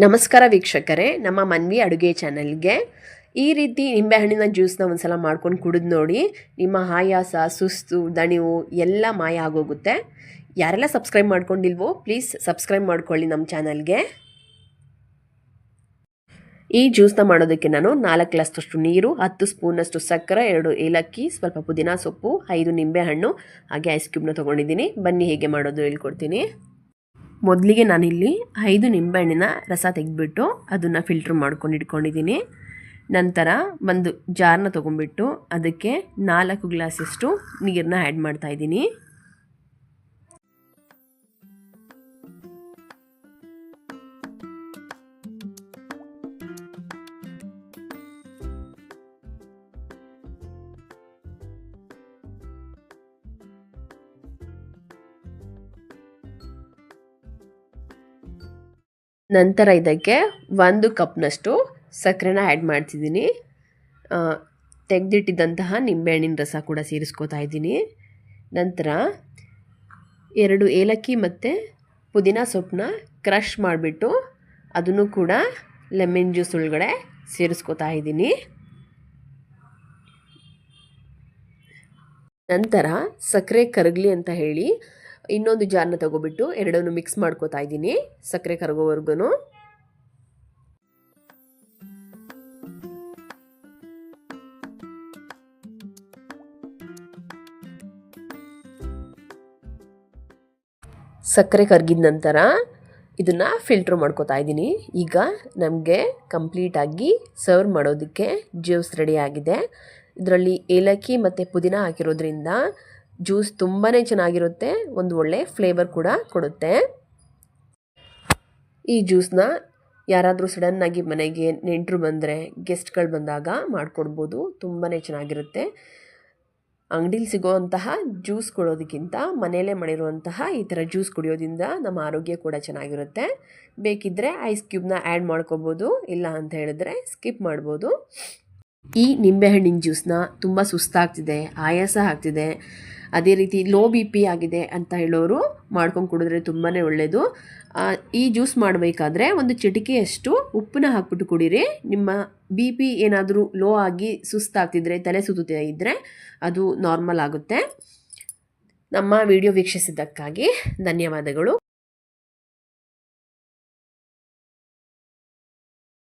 ನಮಸ್ಕಾರ ವೀಕ್ಷಕರೇ, ನಮ್ಮ ಮನ್ವಿ ಅಡುಗೆ ಚಾನಲ್ಗೆ. ಈ ರೀತಿ ನಿಂಬೆಹಣ್ಣಿನ ಜ್ಯೂಸ್ನ ಒಂದ್ಸಲ ಮಾಡ್ಕೊಂಡು ಕುಡಿದು ನೋಡಿ, ನಿಮ್ಮ ಆಯಾಸ, ಸುಸ್ತು, ದಣಿವು ಎಲ್ಲ ಮಾಯ ಆಗೋಗುತ್ತೆ. ಯಾರೆಲ್ಲ ಸಬ್ಸ್ಕ್ರೈಬ್ ಮಾಡ್ಕೊಂಡಿಲ್ವೋ ಪ್ಲೀಸ್ ಸಬ್ಸ್ಕ್ರೈಬ್ ಮಾಡ್ಕೊಳ್ಳಿ ನಮ್ಮ ಚಾನಲ್ಗೆ. ಈ ಜ್ಯೂಸ್ನ ಮಾಡೋದಕ್ಕೆ ನಾನು ನಾಲ್ಕು ಗ್ಲಾಸ್ದಷ್ಟು ನೀರು, ಹತ್ತು ಸ್ಪೂನಷ್ಟು ಸಕ್ಕರೆ, ಎರಡು ಏಲಕ್ಕಿ, ಸ್ವಲ್ಪ ಪುದೀನ ಸೊಪ್ಪು, ಐದು ನಿಂಬೆಹಣ್ಣು ಹಾಗೆ ಐಸ್ ಕ್ಯೂಬ್ನ ತೊಗೊಂಡಿದ್ದೀನಿ. ಬನ್ನಿ ಹೇಗೆ ಮಾಡೋದು ಹೇಳ್ಕೊಡ್ತೀನಿ. ಮೊದಲಿಗೆ ನಾನಿಲ್ಲಿ ಐದು ನಿಂಬೆಹಣ್ಣಿನ ರಸ ತೆಗೆದ್ಬಿಟ್ಟು ಅದನ್ನು ಫಿಲ್ಟ್ರ್ ಮಾಡ್ಕೊಂಡು ಇಟ್ಕೊಂಡಿದ್ದೀನಿ. ನಂತರ ಒಂದು ಜಾರ್ನ ತೊಗೊಂಡ್ಬಿಟ್ಟು ಅದಕ್ಕೆ ನಾಲ್ಕು ಗ್ಲಾಸಷ್ಟು ನೀರನ್ನ ಆ್ಯಡ್ ಮಾಡ್ತಾಯಿದ್ದೀನಿ ನಂತರ ಇದಕ್ಕೆ ಒಂದು ಕಪ್ನಷ್ಟು ಸಕ್ಕರೆನ ಆ್ಯಡ್ ಮಾಡ್ತಿದ್ದೀನಿ. ತೆಗೆದಿಟ್ಟಿದ್ದಂತಹ ನಿಂಬೆಹಣ್ಣಿನ ರಸ ಕೂಡ ಸೇರಿಸ್ಕೋತಾ ಇದ್ದೀನಿ. ನಂತರ ಎರಡು ಏಲಕ್ಕಿ ಮತ್ತು ಪುದೀನ ಸೊಪ್ಪನ್ನ ಕ್ರಷ್ ಮಾಡಿಬಿಟ್ಟು ಅದನ್ನು ಕೂಡ ಲೆಮನ್ ಜ್ಯೂಸ್ ಒಳಗಡೆ ಸೇರಿಸ್ಕೋತಾ ಇದ್ದೀನಿ. ನಂತರ ಸಕ್ಕರೆ ಕರಗಲಿ ಅಂತ ಹೇಳಿ ಇನ್ನೊಂದು ಜಾರ್ನ ತಗೊಬಿಟ್ಟು ಎರಡನ್ನು ಮಿಕ್ಸ್ ಮಾಡ್ಕೋತಾ ಇದ್ದೀನಿ, ಸಕ್ಕರೆ ಕರಗೋವರೆಗೂ ಸಕ್ಕರೆ ಕರಗಿದ ನಂತರ ಇದನ್ನು ಫಿಲ್ಟ್ರ್ ಮಾಡ್ಕೋತಾ ಇದ್ದೀನಿ. ಈಗ ನಮಗೆ ಕಂಪ್ಲೀಟಾಗಿ ಸರ್ವ್ ಮಾಡೋದಕ್ಕೆ ಜ್ಯೂಸ್ ರೆಡಿ ಆಗಿದೆ. ಇದರಲ್ಲಿ ಏಲಕ್ಕಿ ಮತ್ತು ಪುದೀನ ಹಾಕಿರೋದ್ರಿಂದ ಜ್ಯೂಸ್ ತುಂಬಾ ಚೆನ್ನಾಗಿರುತ್ತೆ, ಒಂದು ಒಳ್ಳೆ ಫ್ಲೇವರ್ ಕೂಡ ಕೊಡುತ್ತೆ. ಈ ಜ್ಯೂಸನ್ನ ಯಾರಾದರೂ ಸಡನ್ನಾಗಿ ಮನೆಗೆ ನೆಂಟರು ಬಂದರೆ, ಗೆಸ್ಟ್ಗಳು ಬಂದಾಗ ಮಾಡಿಕೊಡ್ಬೋದು ತುಂಬಾ ಚೆನ್ನಾಗಿರುತ್ತೆ. ಅಂಗಡೀಲಿ ಸಿಗೋವಂತಹ ಜ್ಯೂಸ್ ಕೊಡೋದಕ್ಕಿಂತ ಮನೆಯಲ್ಲೇ ಮಾಡಿರುವಂತಹ ಈ ಥರ ಜ್ಯೂಸ್ ಕುಡಿಯೋದ್ರಿಂದ ನಮ್ಮ ಆರೋಗ್ಯ ಕೂಡ ಚೆನ್ನಾಗಿರುತ್ತೆ. ಬೇಕಿದ್ದರೆ ಐಸ್ ಕ್ಯೂಬ್ನ ಆ್ಯಡ್ ಮಾಡ್ಕೋಬೋದು, ಇಲ್ಲ ಅಂತ ಹೇಳಿದ್ರೆ ಸ್ಕಿಪ್ ಮಾಡ್ಬೋದು. ಈ ನಿಂಬೆಹಣ್ಣಿನ ಜ್ಯೂಸ್ನ ತುಂಬ ಸುಸ್ತಾಗ್ತಿದೆ, ಆಯಾಸ ಆಗ್ತಿದೆ. ಅದೇ ರೀತಿ ಲೋ ಬಿ ಪಿ ಆಗಿದೆ ಅಂತ ಹೇಳೋರು ಮಾಡ್ಕೊಂಡು ಕುಡಿದ್ರೆ ತುಂಬಾ ಒಳ್ಳೆಯದು ಈ ಜ್ಯೂಸ್ ಮಾಡಬೇಕಾದ್ರೆ ಒಂದು ಚಿಟಿಕೆಯಷ್ಟು ಉಪ್ಪನ್ನ ಹಾಕ್ಬಿಟ್ಟು ಕುಡೀರಿ. ನಿಮ್ಮ ಬಿ ಪಿ ಏನಾದರೂ ಲೋ ಆಗಿ ಸುಸ್ತಾಗ್ತಿದ್ರೆ, ತಲೆ ಸುತ್ತುತ್ತಾ ಇದ್ದರೆ ಅದು ನಾರ್ಮಲ್ ಆಗುತ್ತೆ. ನಮ್ಮ ವಿಡಿಯೋ ವೀಕ್ಷಿಸಿದ್ದಕ್ಕಾಗಿ ಧನ್ಯವಾದಗಳು.